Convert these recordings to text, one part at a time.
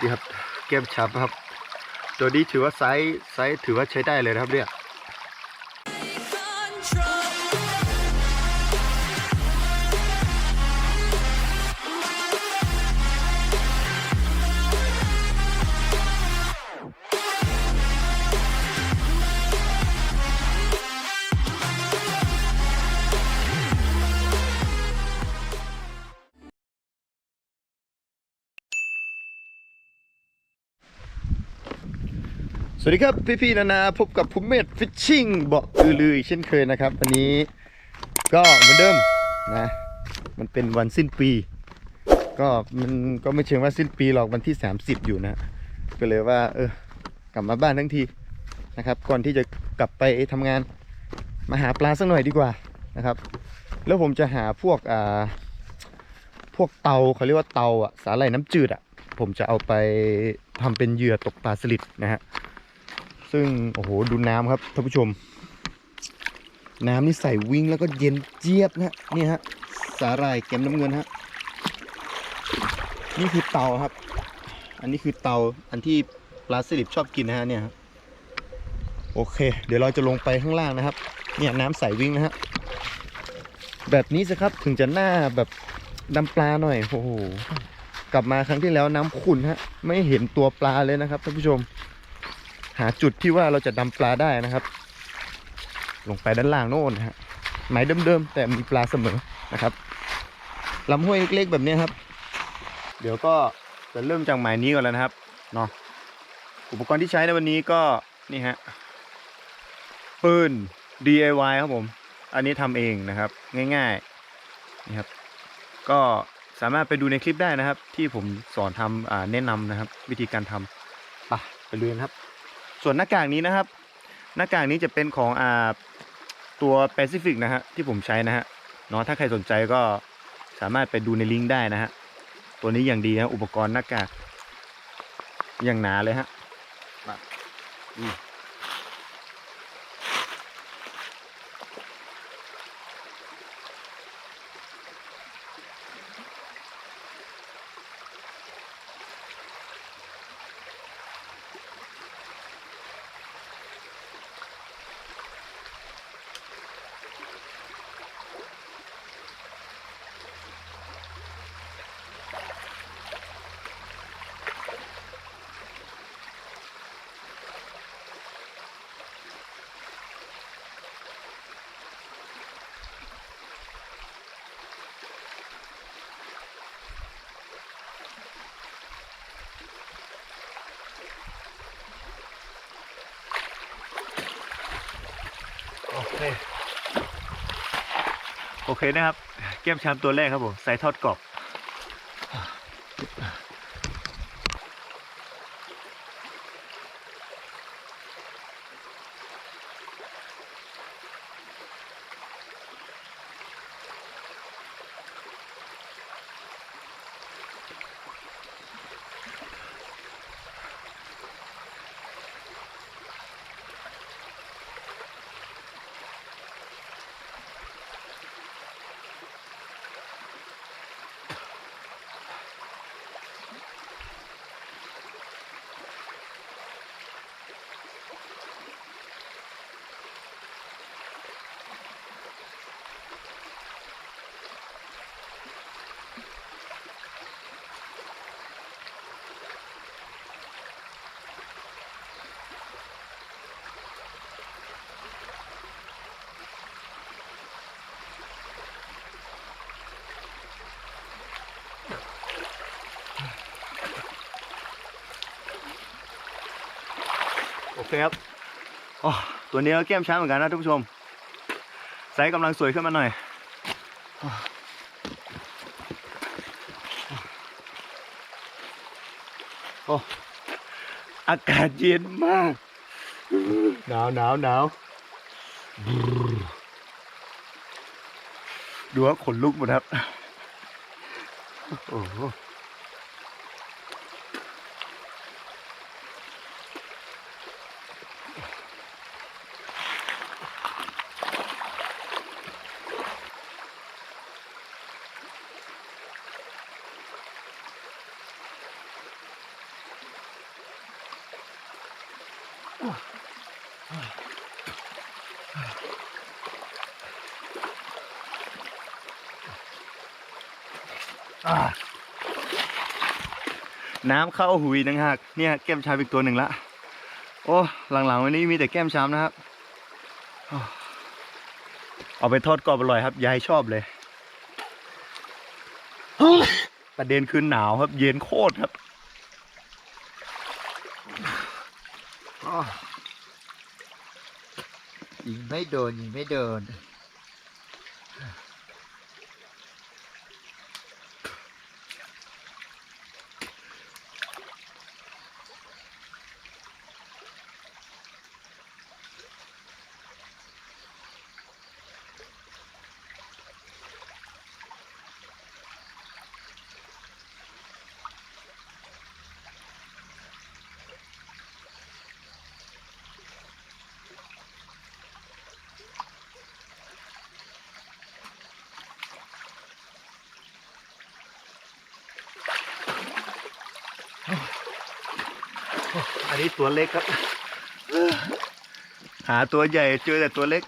ดีครับแก้มช้ำครับ ตัวนี้ถือว่าไซส์ไซส์ถือว่าใช้ได้เลยนะครับเนี่ย สวัสดีครับพี่ๆนานาพบกับภูมิเมธฟิชชิ่งบอือลืออีกเช่นเคยนะครับ วันนี้ก็เหมือนเดิมนะ มันเป็นวันสิ้นปี ก็มันก็ไม่เชิงว่าสิ้นปีหรอกวันที่ 30 อยู่นะก็เลยว่า เออกลับมาบ้านทั้งทีนะครับ ก่อนที่จะกลับไปทำงานมาหาปลาสักหน่อยดีกว่านะครับ แล้วผมจะหาพวกอ่าพวกเตาเขาเรียกว่าเตาอะสาหร่ายน้ำจืดอะผมจะเอาไปทำเป็นเหยื่อตกปลาสลิดนะฮะ ซึ่งโอ้โหดูน้ำครับท่านผู้ชม น้ำนี่ใส่วิ่งแล้วก็เย็นเจี๊ยบนะนี่ฮะสาหร่ายแก้มน้ำเงินฮะนี่คือเตาครับ อันนี้คือเตาอันที่ปลาสลิดชอบกินนะฮะเนี่ยโอเค เดี๋ยวเราจะลงไปข้างล่างนะครับ เนี่ยน้ำใสวิ่งนะฮะแบบนี้สิครับถึงจะหน้าแบบดำปลาหน่อยโอ้โหกลับมาครั้งที่แล้วน้ำขุ่นฮะไม่เห็นตัวปลาเลยนะครับท่านผู้ชม หาจุดที่ว่าเราจะดำปลาได้นะครับ ลงไปด้านล่างโน่นนะฮะหมายเดิมๆแต่มีปลาเสมอนะครับลำห้วยเล็กๆแบบนี้ครับ เดี๋ยวก็จะเริ่มจากหมายนี้ก่อนแล้วนะครับเนาะอุปกรณ์ที่ใช้ในวันนี้ก็นี่ฮะปืน DIY ครับผม อันนี้ทำเองนะครับ ง่ายๆนี่ครับ ก็สามารถไปดูในคลิปได้นะครับ ที่ผมสอนทำอ่าแนะนำนะครับ วิธีการทำไปไปดูกันครับ ส่วนหน้ากากนี้นะครับ หน้ากากนี้จะเป็นของอ่าตัวแปซิฟิกนะฮะที่ผมใช้นะฮะเนาะถ้าใครสนใจก็สามารถไปดูในลิงก์ได้นะฮะตัวนี้อย่างดีนะอุปกรณ์หน้ากากอย่างหนาเลยฮะอืม โอเคนะครับแก้มชามตัวแรกครับผมใส่ทอดกรอบ เคครับอ๋อตัวนี้ก็แก้มช้างเหมือนกันนะทุกผู้ชมไซส์กำลังสวยขึ้นมาหน่อยโอ้อากาศเย็นมาก หนาวหนาวหนาวดูว่าขนลุกหมดครับ โอ้ น้ำเข้าหุยนังหักเนี่ยแก้มชามอีกตัวหนึ่งละ โอ้หลังๆวันนี้มีแต่แก้มชามนะครับเอาไปทอดกรอบอร่อยครับยายชอบเลยประเด็นคือหนาวครับ เย็นโคตรครับยิงไม่โดนยิงไม่โดน อันนี้ตัวเล็กครับ หาตัวใหญ่เจอแต่ตัวเล็ก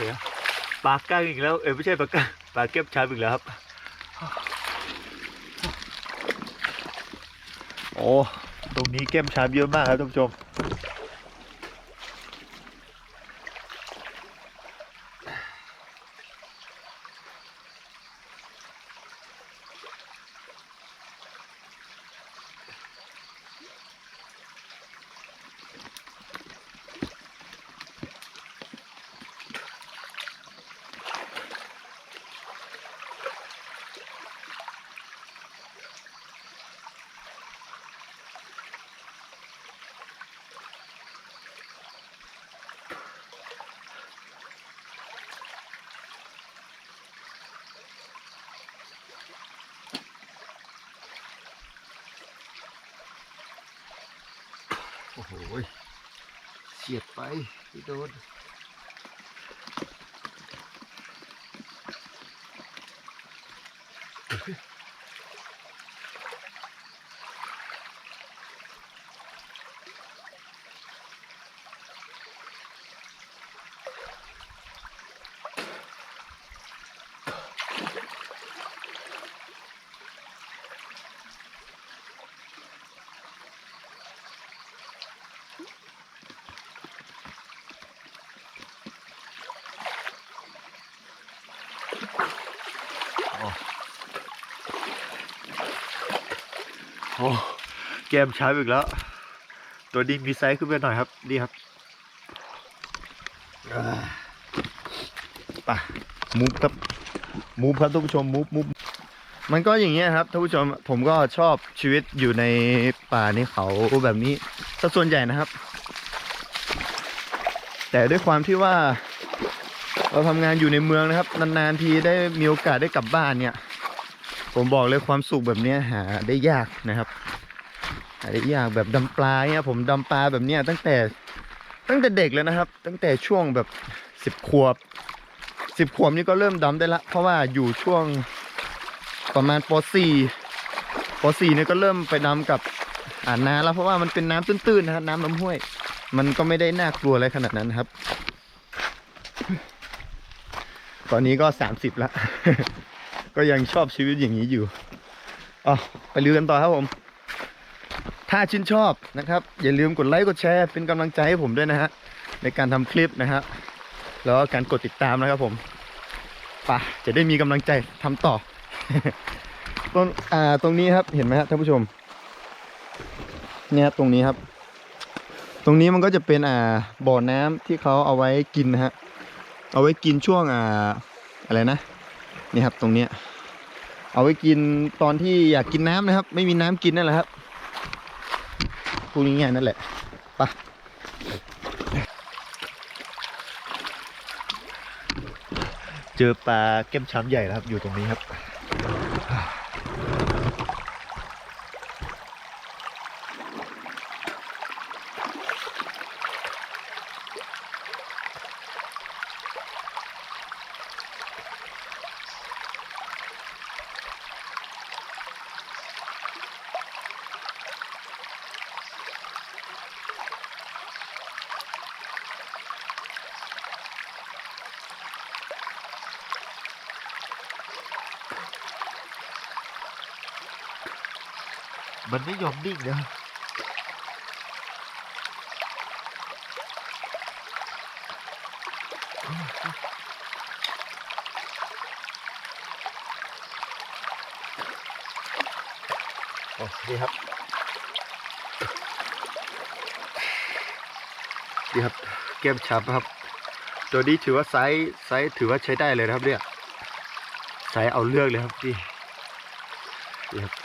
เคปลาก้างอีกแล้ว เอ้ยไม่ใช่ปลาก้างปลาเก็บชาบอีกแล้วครับ โอ้ ตรงนี้เก็บชาบเยอะมากครับท่านผู้ชม หเฉียดไปพี่โดน โอ้แกมชาอีกแล้ว ตัวนี้มีไซส์ขึ้นไปหน่อยครับ นี่ครับไปมูฟครับมูฟครับท่านผู้ชมมูฟมูฟมันก็อย่างเงี้ยครับท่านผู้ชมผมก็ชอบชีวิตอยู่ในป่าในเขาแบบนี้ซะส่วนใหญ่นะครับ แต่ด้วยความที่ว่า เราทำงานอยู่ในเมืองนะครับ นานๆทีได้มีโอกาสได้กลับบ้านเนี่ย ผมบอกเลยความสุขแบบนี้หาได้ยากนะครับหาได้ยากแบบดำปลาเนี่ยผมดำปลาแบบเนี้ยตั้งแต่ตั้งแต่เด็กเลยนะครับ ตั้งแต่ช่วงแบบสิบขวบสิบขวบนี่ก็เริ่มดำได้ละ เพราะว่าอยู่ช่วงประมาณป .4 ป .4 เนี่ยก็เริ่มไปดำกับอ่านนาแล้วเพราะว่ามันเป็นน้ำตื้นๆนะครับน้ำลำห้วย มันก็ไม่ได้น่ากลัวอะไรขนาดนั้นนครับ ตอนนี้ก็สามสิบละ ก็ยังชอบชีวิตอย่างนี้อยู่อ๋อไปลือกันต่อครับผม ถ้าชื่นชอบนะครับ อย่าลืมกดไลค์กดแชร์เป็นกำลังใจให้ผมด้วยนะฮะในการทำคลิปนะฮะแล้วก็การกดติดตามนะครับผมป่ะจะได้มีกำลังใจทำต่อตรงอ่าตรงนี้ครับเห็นไหมครับท่านผู้ชม เนี่ยครับตรงนี้ครับ ตรงนี้มันก็จะเป็นอ่าบ่อน้ำที่เขาเอาไว้กินนะฮะเอาไว้กินช่วงอ่าอะไรนะ นี่ครับตรงเนี้ยเอาไว้กินตอนที่อยากกินน้ำนะครับ ไม่มีน้ำกินนั่นแหละครับพูดง่ายๆนั่นแหละไปะเจอปลาแก้มช้ำใหญ่แล้วครับอยู่ตรงนี้ครับ มันไม่ยอมนิ่งนะโอ้ดีครับ ดีครับ เกมชับครับ ตัวนี้ถือว่าไซส์ไซส์ถือว่าใช้ได้เลยนะครับเนี่ย ไซส์เอาเลือกเลยครับพี่ดีครับครับ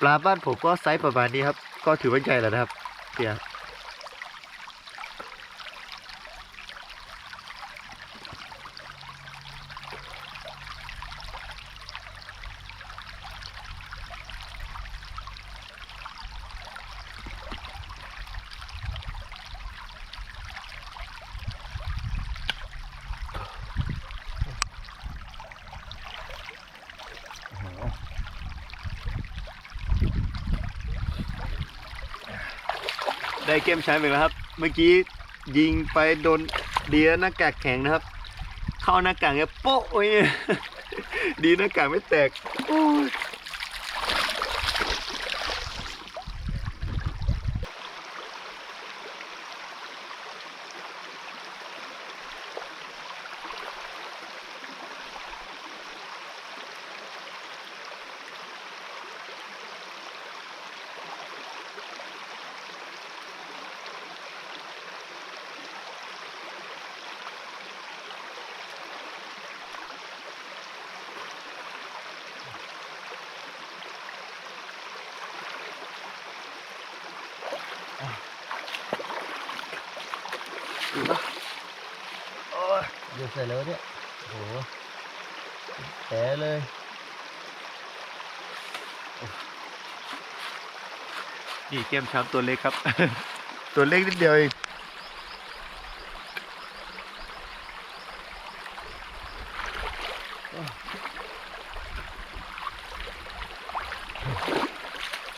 ปลาบ้านผมก็ไซส์ประมาณนี้ครับ ก็ถือว่าใหญ่แล้วนะครับเปีย ไอเกมใช้ไปแล้วครับ เมื่อกี้ยิงไปโดนเดียหน้ากากแข็งนะครับ เข้าหน้ากากเนี่ยโป๊ะโอ้ยดีหน้ากากไม่แตกโอ้ ยเดี๋ยวใส่แล้วเนี่ยโอ้โหแผลเลยนี่เกมช้ำตัวเล็กครับ ตัวเล็กนิดเดียวเอง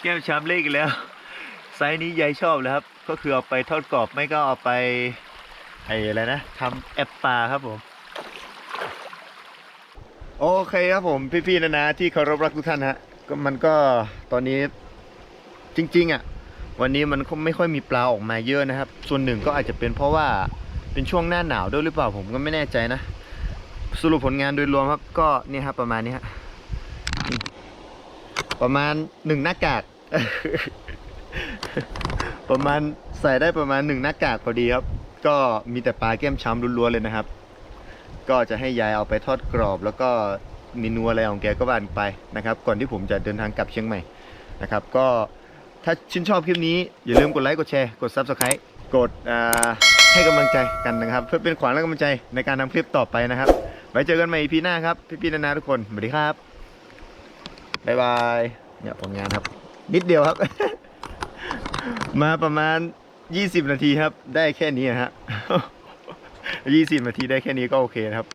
แก้มช้ำเล็กอีกแล้ว ไซส์นี้ยายชอบเลยครับ ก็คือเอาไปทอดกรอบไม่ก็เอาไปไอ้อะไรนะทำแอปปลาครับผม โอเคครับผมพี่ๆนะนะที่เคารพรักทุกท่านฮะก็มันก็ตอนนี้จริงๆอะวันนี้มันไม่ค่อยมีปลาออกมาเยอะนะครับ ส่วนหนึ่งก็อาจจะเป็นเพราะว่าเป็นช่วงหน้าหนาวด้วยหรือเปล่าผมก็ไม่แน่ใจนะ สรุปผลงานโดยรวมครับ ก็เนี่ยครับประมาณนี้ฮะประมาณหนึ่งหน้ากากประมาณใส่ได้ประมาณหนึ่งหน้ากากพอดีครับ ก็มีแต่ปลาแก้มช้ำล้วนๆเลยนะครับ ก็จะให้ยายเอาไปทอดกรอบ แล้วก็เมนูอะไรของแกก็ว่านไปนะครับ ก่อนที่ผมจะเดินทางกลับเชียงใหม่นะครับ ก็ถ้าชื่นชอบคลิปนี้ อย่าลืมกดไลค์กดแชร์กด Subscribe กดให้กำลังใจกันนะครับ เพื่อเป็นขวัญและกำลังใจในการทำคลิปต่อไปนะครับ ไว้เจอกันใหม่ EP หน้าครับ พี่ๆนานาทุกคนสวัสดีครับบ๊ายบายเนี่ยผลงานครับ นิดเดียวครับ มาประมาณ 20 นาทีครับ ได้แค่นี้ฮะ 20 นาทีได้แค่นี้ก็โอเคนะครับ